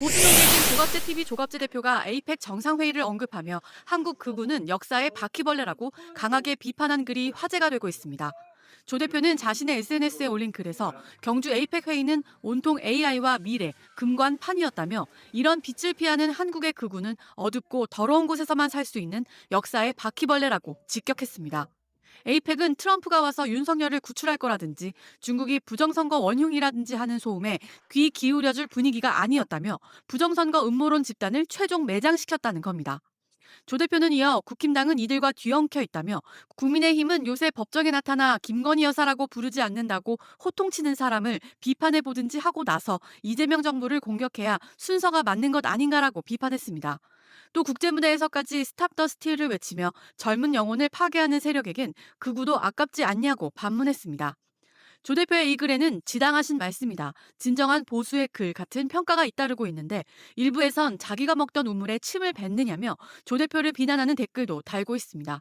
보수정계진 조갑재 TV 조갑재 대표가 에이펙 정상회의를 언급하며 한국 극우는 역사의 바퀴벌레라고 강하게 비판한 글이 화제가 되고 있습니다. 조 대표는 자신의 SNS에 올린 글에서 경주 에이펙 회의는 온통 AI와 미래, 금관 판이었다며 이런 빛을 피하는 한국의 극우는 어둡고 더러운 곳에서만 살 수 있는 역사의 바퀴벌레라고 직격했습니다. 에이펙은 트럼프가 와서 윤석열을 구출할 거라든지 중국이 부정선거 원흉이라든지 하는 소음에 귀 기울여줄 분위기가 아니었다며 부정선거 음모론 집단을 최종 매장시켰다는 겁니다. 조 대표는 이어 국힘당은 이들과 뒤엉켜 있다며 국민의힘은 요새 법정에 나타나 김건희 여사라고 부르지 않는다고 호통치는 사람을 비판해 보든지 하고 나서 이재명 정부를 공격해야 순서가 맞는 것 아닌가라고 비판했습니다. 또 국제무대에서까지 스탑 더 스틸을 외치며 젊은 영혼을 파괴하는 세력에겐 극우도 아깝지 않냐고 반문했습니다. 조 대표의 이 글에는 지당하신 말씀이다. 진정한 보수의 글 같은 평가가 잇따르고 있는데 일부에선 자기가 먹던 우물에 침을 뱉느냐며 조 대표를 비난하는 댓글도 달고 있습니다.